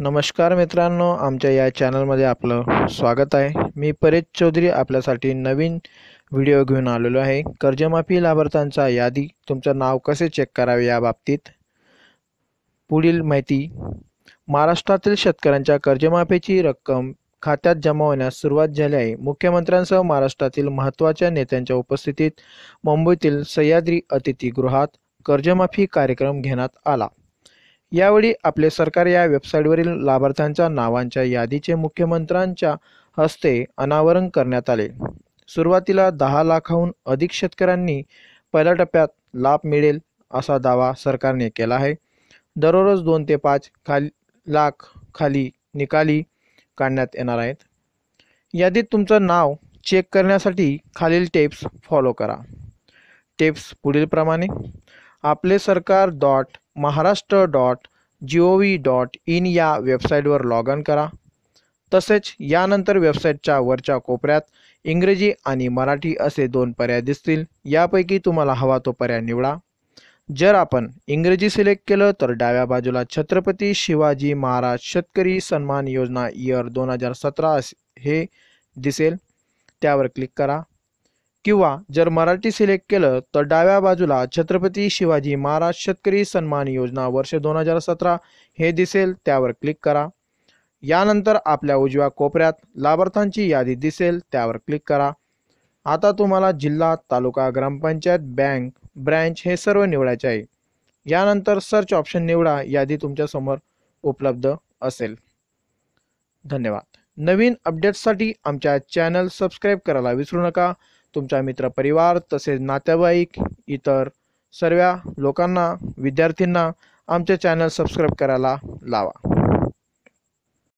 नमस्कार मित्रांनो आमच्या या चॅनलमध्ये आपलं स्वागत आहे. मी परेश चौधरी आपल्यासाठी नवीन व्हिडिओ घेऊन आलेलो आहे. कर्जमाफी लाभार्थ्यांचा यादी तुमचं नाव कसे चेक करावे या बाबतीत? पुढील माहिती. महाराष्ट्रातील शेतकऱ्यांच्या कर्जमाफीची रक्कम खात्यात जमा होण्यास सुरुवात झाली आहे. मुख्यमंत्र्यांसह महाराष्ट्रातील महत्त्वाच्या नेत्यांच्या उपस्थितीत मुंबईतील सह्याद्री अतिथीगृहात कर्जमाफी कार्यक्रम घेण्यात आला. यावेळी आपले सरकार या वेबसाईटवरील लाभार्थ्यांच्या नावांच्या यादीचे मुख्यमंत्र्यांच्या हस्ते अनावरण करण्यात आले. सुरुवातीला दहा लाखाहून अधिक शेतकऱ्यांनी पहिल्या टप्प्यात लाभ मिळेल असा दावा सरकारने केला आहे. दररोज दोन ते पाच खाली लाख खाली निकाली काढण्यात येणार आहेत. यादीत तुमचं नाव चेक करण्यासाठी खालील टेप्स फॉलो करा. टेप्स पुढीलप्रमाणे. Aaple Sarkar dot Maharashtra dot G O V dot in या वेबसाईटवर लॉग इन करा. तसेच यानंतर वेबसाईटच्या वरच्या कोपऱ्यात इंग्रजी आणि मराठी असे दोन पर्याय दिसतील. यापैकी तुम्हाला हवा तो पर्याय निवडा. जर आपण इंग्रजी सिलेक्ट केलं तर डाव्या बाजूला छत्रपती शिवाजी महाराज शेतकरी सन्मान योजना इयर दोन हजार सतरा हे दिसेल. त्यावर क्लिक करा. किंवा जर मराठी सिलेक्ट केलं तर डाव्या बाजूला छत्रपती शिवाजी महाराज शेतकरी सन्मान योजना वर्ष दोन हजार सतरा हे दिसेल त्यावर क्लिक करा. यानंतर आपल्या उजव्या कोपऱ्यात लाभार्थ्यांची यादी दिसेल त्यावर क्लिक करा. आता तुम्हाला जिल्हा तालुका ग्रामपंचायत बँक ब्रँच हे सर्व निवडायचे आहे. यानंतर सर्च ऑप्शन निवडा यादी तुमच्यासमोर उपलब्ध असेल. धन्यवाद. नवीन अपडेट्ससाठी आमच्या चॅनल सबस्क्राईब करायला विसरू नका. तुमचा मित्रपरिवार तसेच नातेवाईक इतर सर्व लोकांना विद्यार्थ्यांना आमचे चॅनल सबस्क्राईब करायला लावा.